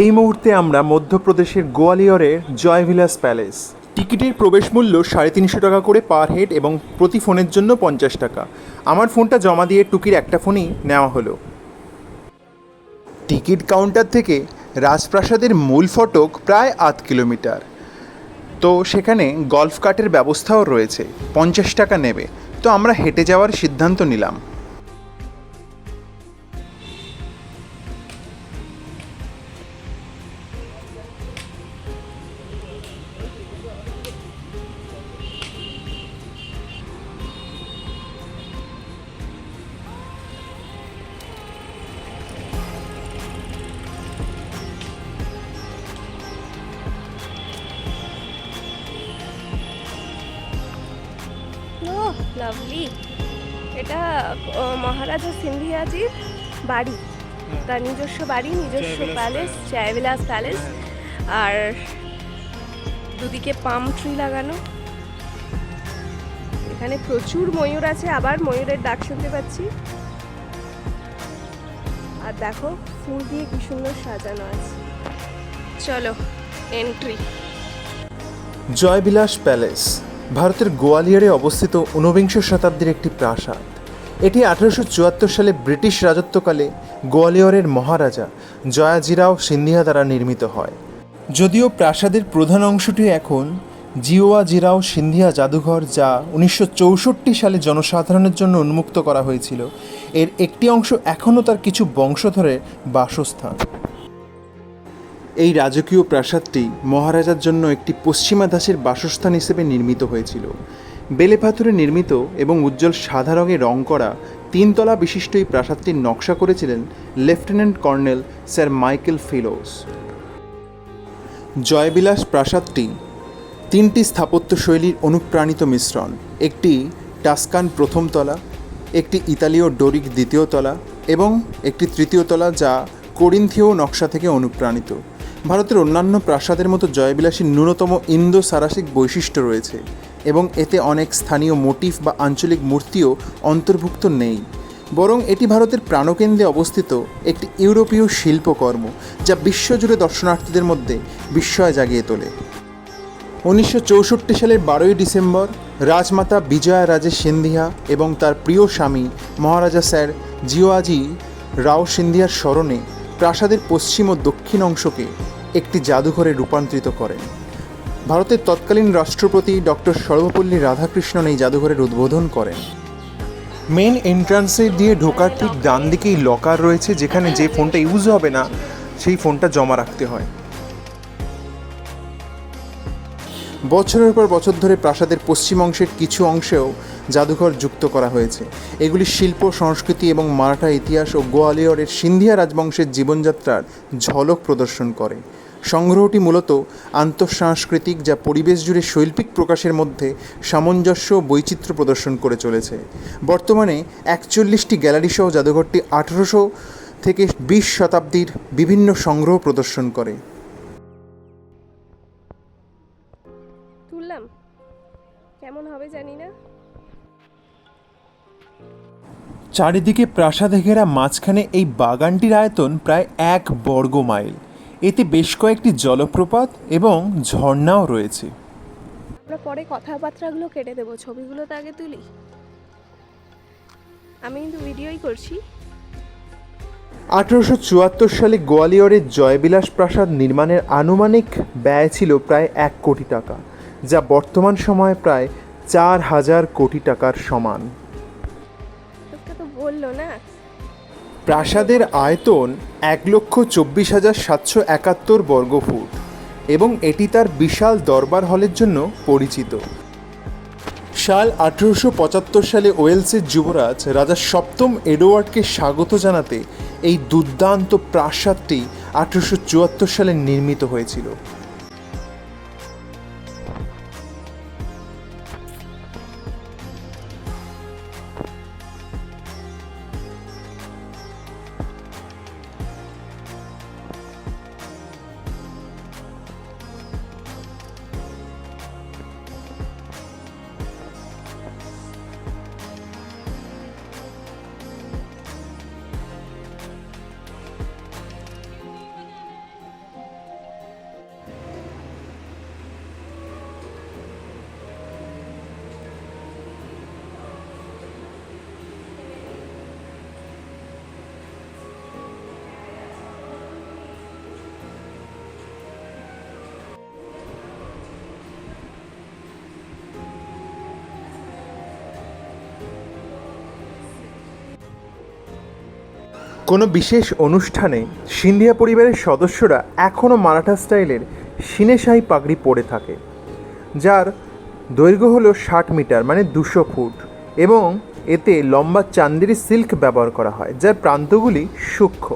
এই মুহূর্তে আমরা মধ্যপ্রদেশের গোয়ালিয়রের জয়ভিলাস প্যালেস। টিকিটের প্রবেশ মূল্য সাড়ে তিনশো টাকা করে পার হেড এবং প্রতি ফোনের জন্য পঞ্চাশ টাকা। আমার ফোনটা জমা দিয়ে টুকির একটা ফোনই নেওয়া হলো। টিকিট কাউন্টার থেকে রাজপ্রাসাদের মূল ফটক প্রায় আধ কিলোমিটার। তো সেখানে গলফ কার্টের ব্যবস্থাও রয়েছে। পঞ্চাশ টাকা নেবে। তো আমরা হেঁটে যাওয়ার সিদ্ধান্ত নিলাম। লাভলি এটা মহারাজা সিন্ধিয়াজির বাড়ি। তার নিজস্ব বাড়ি নিজস্ব প্যালেস জয়বিলাস প্যালেস আর দুদিকে পাম ট্রি লাগানো। এখানে প্রচুর ময়ূর আছে আবার ময়ূরের ডাক শুনতে পাচ্ছি। আর দেখো ফুল দিয়ে কি সুন্দর সাজানো আছে। চলো এন্ট্রি জয়বিলাস প্যালেস ভারতের গোয়ালিয়রে অবস্থিত ঊনবিংশ শতাব্দীর একটি প্রাসাদ। এটি আঠারোশো চুয়াত্তর সালে ব্রিটিশ রাজত্বকালে গোয়ালিয়রের মহারাজা জয়াজিরাও সিন্ধিয়া দ্বারা নির্মিত হয়। যদিও প্রাসাদের প্রধান অংশটি এখন জিওয়াজিরাও সিন্ধিয়া জাদুঘর যা উনিশশো চৌষট্টি সালে জনসাধারণের জন্য উন্মুক্ত করা হয়েছিল। এর একটি অংশ এখনও তার কিছু বংশধরের বাসস্থান। এই রাজকীয় প্রাসাদটি মহারাজার জন্য একটি পশ্চিমা দাসের বাসস্থান হিসেবে নির্মিত হয়েছিল। বেলে পাথরে নির্মিত এবং উজ্জ্বল সাদা রঙে রং করা তিনতলা বিশিষ্ট এই প্রাসাদটির নকশা করেছিলেন lieutenant colonel sir Michael Filose. Jai Vilas প্রাসাদটি তিনটি স্থাপত্য শৈলীর অনুপ্রাণিত মিশ্রণ। একটি টাস্কান প্রথম তলা, একটি ইতালীয় ডোরিক দ্বিতীয় তলা এবং একটি তৃতীয় তলা যা করিন্থীয় নকশা থেকে অনুপ্রাণিত। ভারতের অন্যান্য প্রাসাদের মতো জয়বিলাসীর ন্যূনতম ইন্দো সারাসিক বৈশিষ্ট্য রয়েছে এবং এতে অনেক স্থানীয় মোটিফ বা আঞ্চলিক মূর্তিও অন্তর্ভুক্ত নেই। বরং এটি ভারতের প্রাণকেন্দ্রে অবস্থিত একটি ইউরোপীয় শিল্পকর্ম যা বিশ্বজুড়ে দর্শনার্থীদের মধ্যে বিস্ময় জাগিয়ে তোলে। উনিশশো চৌষট্টি সালের বারোই ডিসেম্বর, রাজমাতা বিজয়া রাজে সিন্ধিয়া এবং তার প্রিয় স্বামী মহারাজা স্যার জিওয়াজি রাও সিন্ধিয়ার স্মরণে প্রাসাদের পশ্চিম ও দক্ষিণ অংশকে একটি জাদুঘরে রূপান্তরিত করেন ভারতের তৎকালীন রাষ্ট্রপতি ডক্টর সর্বপল্লী রাধাকৃষ্ণন এই জাদুঘরের উদ্বোধন করেন। মেন এন্ট্রান্সে দিয়ে ঢোকার ঠিক ডান দিকেই লকার রয়েছে, যেখানে যে ফোনটা ইউজ হবে না, সেই ফোনটা জমা রাখতে হয়। বছরের পর বছর ধরে প্রাসাদের পশ্চিম অংশের কিছু অংশেও জাদুঘর যুক্ত করা হয়েছে। এগুলি শিল্প, সংস্কৃতি এবং মারাঠা ইতিহাস ও গোয়ালিয়রের সিন্ধিয়া রাজবংশের জীবনযাত্রার ঝলক প্রদর্শন করে। সংগ্রহটি মূলত আন্তঃসাংস্কৃতিক যা পরিবেশ জুড়ে শৈল্পিক প্রকাশের মধ্যে সামঞ্জস্য বৈচিত্র্য প্রদর্শন করে চলেছে। বর্তমানে একচল্লিশটি গ্যালারিসহ জাদুঘরটি আঠেরোশো থেকে বিশ শতাব্দীর বিভিন্ন সংগ্রহ প্রদর্শন করে। কেমন হবে জানি না। চারিদিকে প্রাসাদে ঘেরা মাঝখানে এই বাগানটির আয়তন প্রায় এক বর্গ মাইল। এতে বেশ কয়েকটি জলপ্রপাত এবং ঝর্ণাও রয়েছে। আমরা পরে কথাবার্তাগুলো কেটে দেবো। ছবিগুলো তো আগে তুলি। আমি কিন্তু ভিডিওই করছি। আঠারোশো চুয়াত্তর সালে গোয়ালিয়রের জয়বিলাস প্রাসাদ নির্মাণের আনুমানিক ব্যয় ছিল প্রায় এক কোটি টাকা যা বর্তমান সময়ে প্রায় চার হাজার কোটি টাকার সমান। বলল না? প্রাসাদের আয়তন এক লক্ষ চব্বিশ হাজার সাতশো একাত্তর বর্গফুট এবং এটি তার বিশাল দরবার হলের জন্য পরিচিত। সাল আঠেরোশো পঁচাত্তর সালে ওয়েলসের যুবরাজ রাজা সপ্তম এডওয়ার্ডকে স্বাগত জানাতে এই দুর্দান্ত প্রাসাদটি আঠেরোশো চুয়াত্তর সালে নির্মিত হয়েছিল। কোনো বিশেষ অনুষ্ঠানে সিন্ধিয়া পরিবারের সদস্যরা এখনও মারাঠা স্টাইলের সিনেশাহি পাগড়ি পরে থাকে, যার দৈর্ঘ্য হলো ষাট মিটার মানে দুশো ফুট, এবং এতে লম্বা চান্দেরি সিল্ক ব্যবহার করা হয়, যার প্রান্তগুলি সূক্ষ্ম।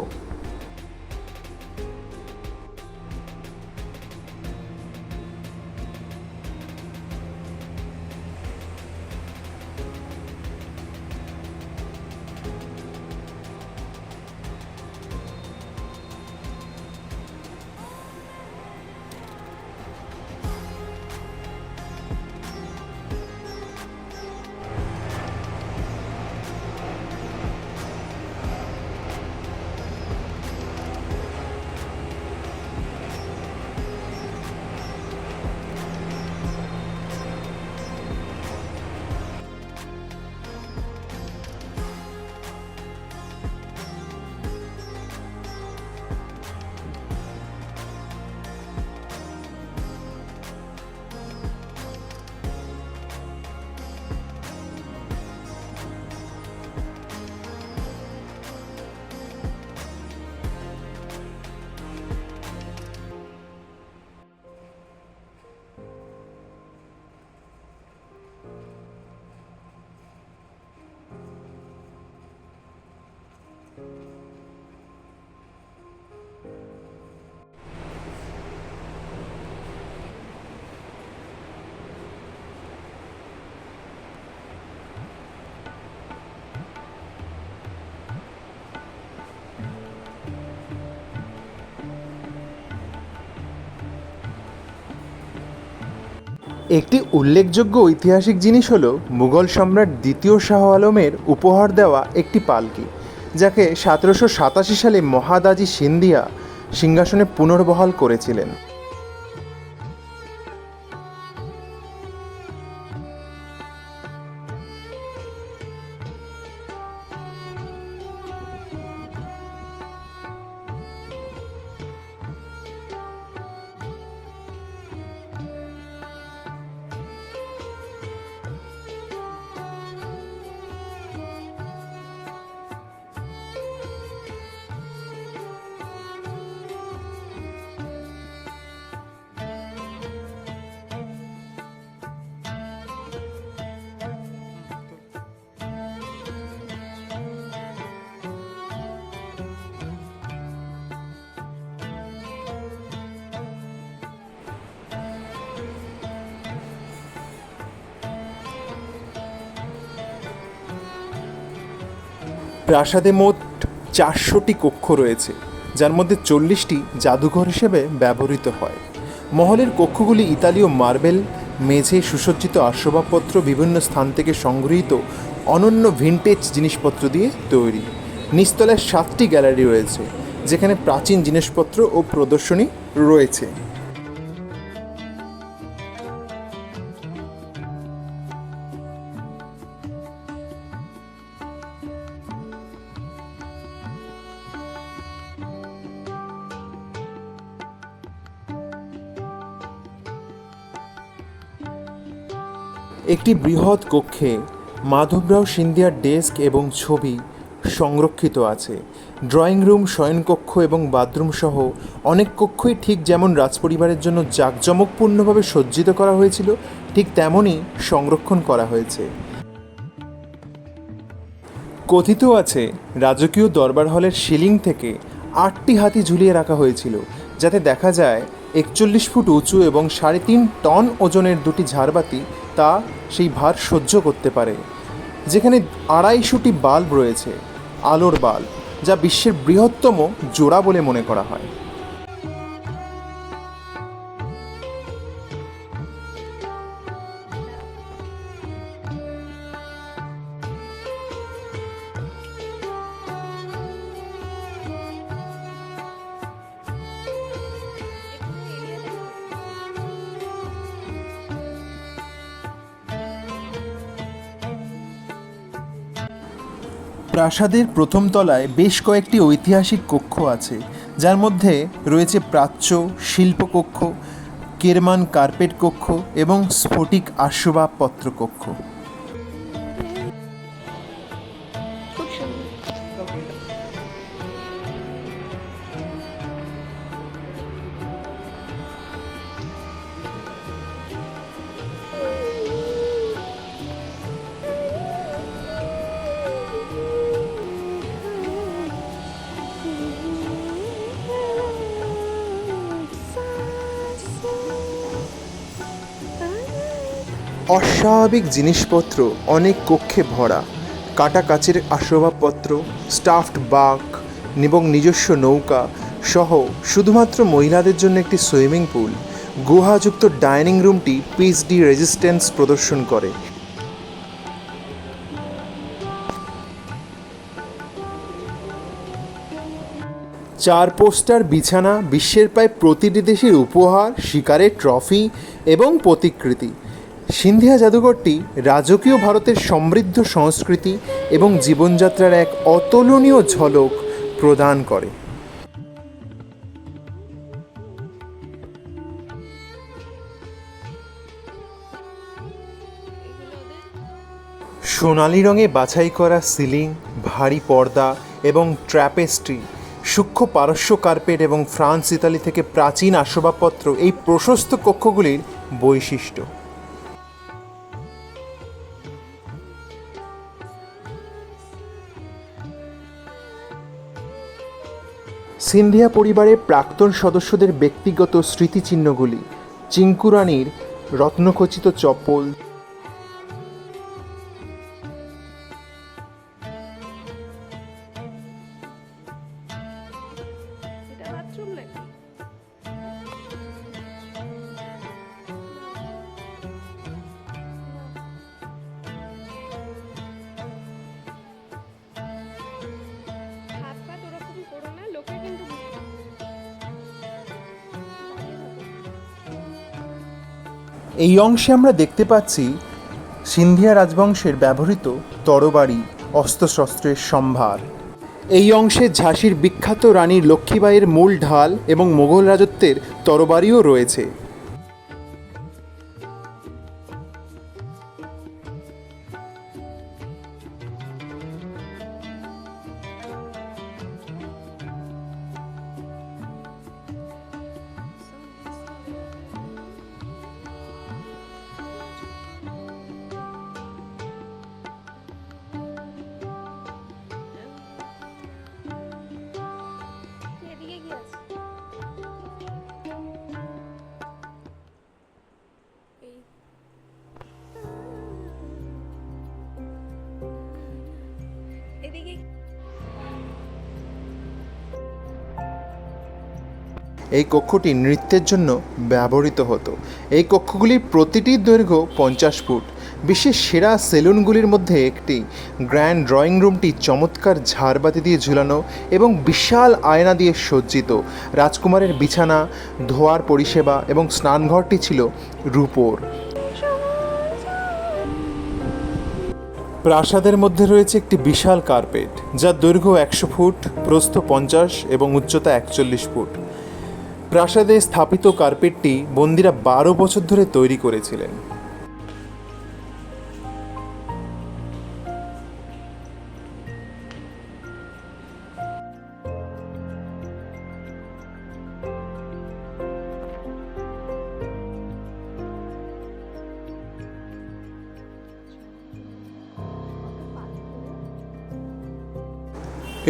একটি উল্লেখযোগ্য ঐতিহাসিক জিনিস হল মুঘল সম্রাট দ্বিতীয় শাহ আলমের উপহার দেওয়া একটি পালকি, যাকে সতেরোশো সাতাশি সালে মহাদাজি সিন্ধিয়া সিংহাসনে পুনর্বহাল করেছিলেন। প্রাসাদে মোট চারশোটি কক্ষ রয়েছে, যার মধ্যে চল্লিশটি জাদুঘর হিসেবে ব্যবহৃত হয়। মহলের কক্ষগুলি ইতালীয় মার্বেল, মেঝে, সুসজ্জিত আসবাবপত্র, বিভিন্ন স্থান থেকে সংগৃহীত অনন্য ভিনটেজ জিনিসপত্র দিয়ে তৈরি। নিচতলায় সাতটি গ্যালারি রয়েছে, যেখানে প্রাচীন জিনিসপত্র ও প্রদর্শনী রয়েছে। একটি বৃহৎ কক্ষে মাধবরাও সিন্ধিয়ার ডেস্ক এবং ছবি সংরক্ষিত আছে। ড্রয়িং রুম, শয়নকক্ষ এবং বাথরুম সহ অনেক কক্ষই ঠিক যেমন রাজপরিবারের জন্য জাঁকজমকপূর্ণভাবে সজ্জিত করা হয়েছিল, ঠিক তেমনই সংরক্ষণ করা হয়েছে। কথিত আছে, রাজকীয় দরবার হলের সিলিং থেকে আটটি হাতি ঝুলিয়ে রাখা হয়েছিল, যাতে দেখা যায় একচল্লিশ ফুট উঁচু এবং সাড়ে তিন টন ওজনের দুটি ঝাড়বাতি তা সেই ভার সহ্য করতে পারে। যেখানে আড়াইশোটি বাল্ব রয়েছে, আলোর বাল্ব, যা বিশ্বের বৃহত্তম জোড়া বলে মনে করা হয়। প্রাসাদের প্রথম তলায় বেশ কয়েকটি ঐতিহাসিক কক্ষ আছে, যার মধ্যে রয়েছে প্রাচ্য শিল্পকক্ষ, কেরমান কার্পেট কক্ষ এবং স্ফটিক আসবাবপত্র কক্ষ। অস্বাভাবিক জিনিসপত্র অনেক কক্ষে ভরা। কাটা কাচের আসবাবপত্র স্টাফড বাঘ এবং নিজস্ব নৌকা সহ শুধুমাত্র মহিলাদের জন্য একটি সুইমিং পুল। গুহাযুক্ত ডাইনিং রুমটি পিএইচডি রেজিস্ট্যান্স প্রদর্শন করে। চার পোস্টার বিছানা, বিশ্বের প্রায় প্রতিটি দেশের উপহার, শিকারের ট্রফি এবং প্রতিকৃতি। সিন্ধিয়া জাদুঘরটি রাজকীয় ভারতের সমৃদ্ধ সংস্কৃতি এবং জীবনযাত্রার এক অতুলনীয় ঝলক প্রদান করে। সোনালি রঙে বাছাই করা সিলিং, ভারী পর্দা এবং ট্র্যাপেস্ট্রি, সূক্ষ্ম পারস্য কার্পেট এবং ফ্রান্স, ইতালি থেকে প্রাচীন আসবাবপত্র এই প্রশস্ত কক্ষগুলির বৈশিষ্ট্য। সিন্ধিয়া পরিবারের প্রাক্তন সদস্যদের ব্যক্তিগত স্মৃতিচিহ্নগুলি চিঙ্কুরানির রত্নখচিত চপ্পল এই অংশে আমরা দেখতে পাচ্ছি সিন্ধিয়া রাজবংশের ব্যবহৃত তরবারি অস্ত্রশস্ত্রের সম্ভার। এই অংশে ঝাঁসির বিখ্যাত রানী লক্ষ্মীবাইয়ের মূল ঢাল এবং মোগল রাজত্বের তরবারিও রয়েছে। এই কক্ষটি নৃত্যের জন্য ব্যবহৃত হতো। এই কক্ষগুলির প্রতিটির দৈর্ঘ্য পঞ্চাশ ফুট। বিশ্বের সেরা সেলুনগুলির মধ্যে একটি। গ্র্যান্ড ড্রয়িং রুমটি চমৎকার ঝাড়বাতি দিয়ে ঝুলানো এবং বিশাল আয়না দিয়ে সজ্জিত। রাজকুমারের বিছানা, ধোয়ার পরিষেবা এবং স্নানঘরটি ছিল রূপোর। প্রাসাদের মধ্যে রয়েছে একটি বিশাল কার্পেট, যার দৈর্ঘ্য একশো ফুট, প্রস্থ পঞ্চাশ এবং উচ্চতা একচল্লিশ ফুট। প্রাসাদে স্থাপিত কার্পেটটি বন্দিরা বারো বছর ধরে তৈরি করেছিলেন।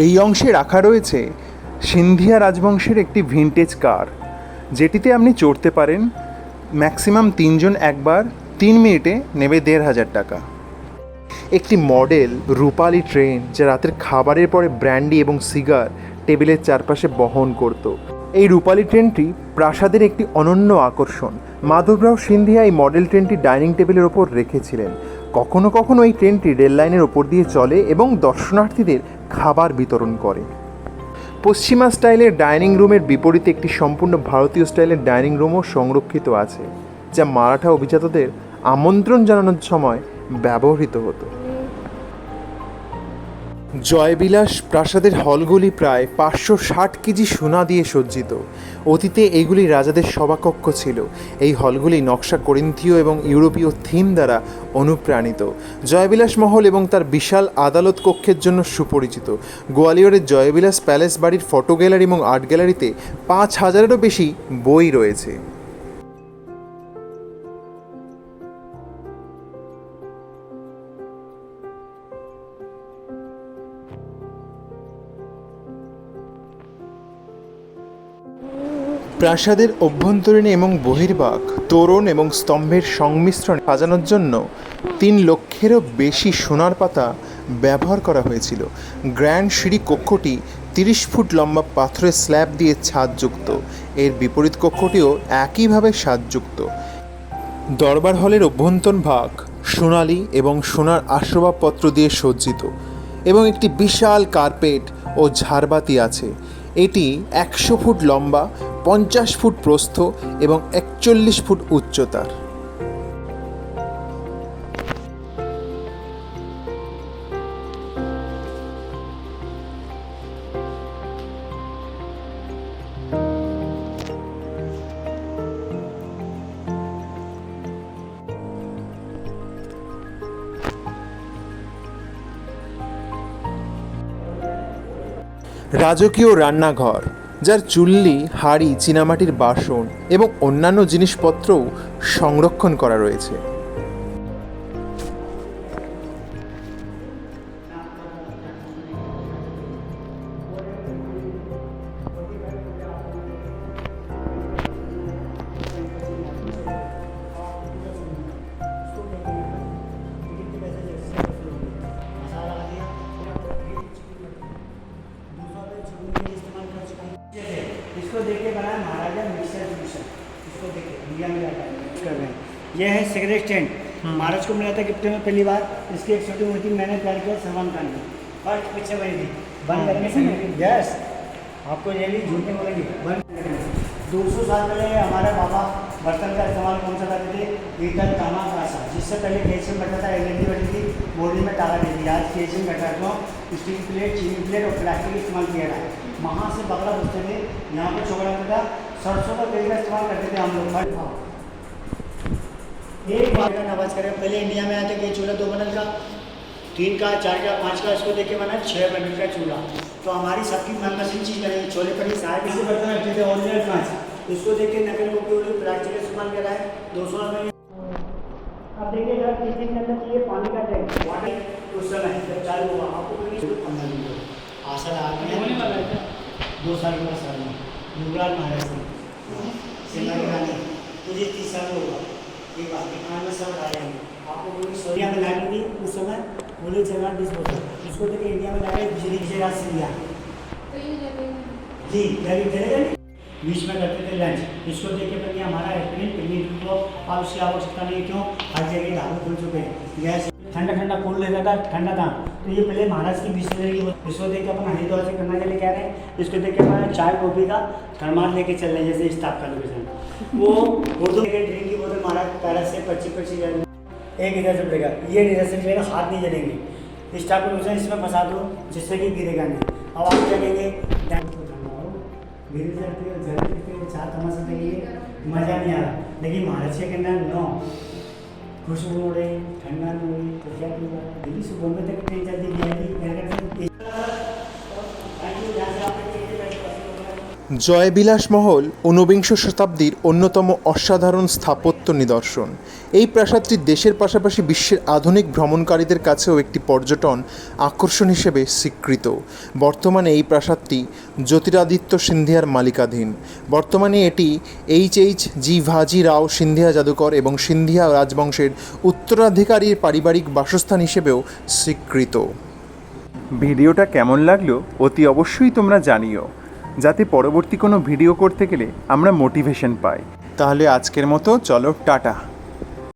এই অংশে রাখা রয়েছে সিন্ধিয়া রাজবংশের একটি ভিনটেজ কার যেটিতে আপনি চড়তে পারেন ম্যাক্সিমাম তিনজন একবার তিন মিনিটে নেবে দেড় হাজার টাকা। একটি মডেল রূপালি ট্রেন যা রাতের খাবারের পরে ব্র্যান্ডি এবং সিগার টেবিলের চারপাশে বহন করত। এই রূপালি ট্রেনটি প্রাসাদের একটি অনন্য আকর্ষণ। মাধবরাও সিন্ধিয়া এই মডেল ট্রেনটি ডাইনিং টেবিলের ওপর রেখেছিলেন। কখনো কখনো এই ট্রেনটি রেল লাইনের ওপর দিয়ে চলে এবং দর্শনার্থীদের খাবার বিতরণ করে। পশ্চিমা স্টাইলের ডাইনিং রুমের বিপরীতে একটি সম্পূর্ণ ভারতীয় স্টাইলের ডাইনিং রুমও সংরক্ষিত আছে, যা মারাঠা অভিজাতদের আমন্ত্রণ জানানোর সময় ব্যবহৃত হতো। জয়বিলাস প্রাসাদের হলগুলি প্রায় পাঁচশো ষাট কেজি সোনা দিয়ে সজ্জিত। অতীতে এগুলি রাজাদের সভাকক্ষ ছিল। এই হলগুলি নকশা করিন্থীয় এবং ইউরোপীয় থিম দ্বারা অনুপ্রাণিত। জয়বিলাস মহল এবং তার বিশাল আদালত কক্ষের জন্য সুপরিচিত। গোয়ালিয়রের জয়বিলাস প্যালেস বাড়ির ফটো গ্যালারি এবং আর্ট গ্যালারিতে পাঁচ হাজারেরও বেশি বই রয়েছে। প্রাসাদের অভ্যন্তরীণ এবং বহির্ভাগ তোরণ এবং স্তম্ভের সংমিশ্রণে সাজানোর জন্য তিন লক্ষেরও বেশি সোনার পাতা ব্যবহার করা হয়েছিল। গ্র্যান্ড সিঁড়ি কক্ষটি তিরিশ ফুট লম্বা পাথরের স্ল্যাব দিয়ে ছাদযুক্ত। এর বিপরীত কক্ষটিও একইভাবে সাজযুক্ত দরবার হলের অভ্যন্তর ভাগ সোনালি এবং সোনার আসবাবপত্র দিয়ে সজ্জিত এবং একটি বিশাল কার্পেট ও ঝাড়বাতি আছে। এটি একশো ফুট লম্বা পঞ্চাশ ফুট প্রস্থ এবং একচল্লিশ ফুট উচ্চতার। রাজকীয় রান্নাঘর যার চুল্লি হাড়ি চীনামাটির বাসন এবং অন্যান্য জিনিসপত্রও সংরক্ষণ করা রয়েছে। महाराज को मिला था गिफ्ट में पहली बार, इसकी एक छोटी मूर्ति मैंने तैयार किया सलमान खान की। फ़र्स्ट पीछे बनी थी। बंद करने से यस आपको ये भी झूठ नहीं बोलेंगे। बंद दो सौ साल पहले हमारे बाबा बर्तन का इस्तेमाल कौन सा करते थे? पीतल तांबा कांसा। जिससे पहले कैल्शियम बैठा था, एनर्जी बैठी थी बॉडी में ताकत देती थी। आज कैल्शियम बैठा तो स्टील प्लेट, चीनी प्लेट और प्लास्टिक इस्तेमाल किया है वहाँ से बकरा बचते थे। यहाँ पर होता था। सरसों का तेल का इस्तेमाल करते थे हम लोग। एक बार का नवाज़ करें। पहले इंडिया में था कि चूल्हा दो बनल का तीन का चार का पाँच का इसको देख के बना छः बनल का चूल्हा। तो हमारी सबकी मनपसंद चीज़ बनेगी छोले पड़ी सारे किसी बर्तन रखते थे ओरिजिनल कांच इसको देख के नकल उपयोग प्लास्टिक का इस्तेमाल करा है। दो सौ रुपये अब देखिए जरा किचन के अंदर चाहिए पानी का टैंक। वाटर उस समय जब चालू हुआ आपको पंद्रह दिन आशा लगा होने वाला है दो साल के साल युवराज महाराज मुझे तीस साल होगा ये बात में सब आ जाएँगे आपको कोई सोरिया में लाइट थी उस समय बोले जगह बीस उसको देखे इंडिया में लाए बिजली की जगह से जी जल्दी चलेगा बीच में करते थे लंच इसको पहले हमारा एयरप्लेन पिकनिक को अब उसकी आवश्यकता नहीं क्यों हर जगह ढाबे खुल चुके हैं। गैस ठंडा ठंडा कूल लेता था ठंडा था तो ये पहले महाराज की बिस्लरी इसको देख के अपन हरिद्वार से करना के लिए कह रहे हैं। इसको देख के हमारा चाय कॉफ़ी का थर्मास लेके चल रहे हैं जैसे टाइप का लोकेशन वो उर्दू के ड्रिंक की बोतल महाराज पैलेस से पच्चीस पच्चीस हज़ार एक इधर से पड़ेगा, ये इधर से पड़ेगा हाथ नहीं जलेंगे। टाइप का लोकेशन इसमें फंसा दो, जिससे कि गिरेगा नहीं अब आप क्या कहेंगे? को ठंडा हो है जल जाती है, चार तमाशा देंगे मज़ा नहीं आ रहा। लेकिन महाराज के कहना, नो खुशबू उड़ रही, ठंडा नहीं हो रही तो क्या होगा दिल्ली से बॉम्बे तक ट्रेन चलती वी জয়বিলাস মহল ঊনবিংশ শতাব্দীর অন্যতম অসাধারণ স্থাপত্য নিদর্শন। এই প্রাসাদটি দেশের পাশাপাশি বিশ্বের আধুনিক ভ্রমণকারীদের কাছেও একটি পর্যটন আকর্ষণ হিসেবে স্বীকৃত। বর্তমানে এই প্রাসাদটি জ্যোতিরাদিত্য সিন্ধিয়ার মালিকাধীন। বর্তমানে এটি এইচ এইচ জি ভাজি রাও সিন্ধিয়া জাদুকর এবং সিন্ধিয়া রাজবংশের উত্তরাধিকারীর পারিবারিক বাসস্থান হিসেবেও স্বীকৃত। ভিডিওটা কেমন লাগল অতি অবশ্যই তোমরা জানিও। যাতে পরবর্তী কোনো ভিডিও করতে গেলে আমরা মোটিভেশন পাই। তাহলে আজকের মতো চলো টাটা।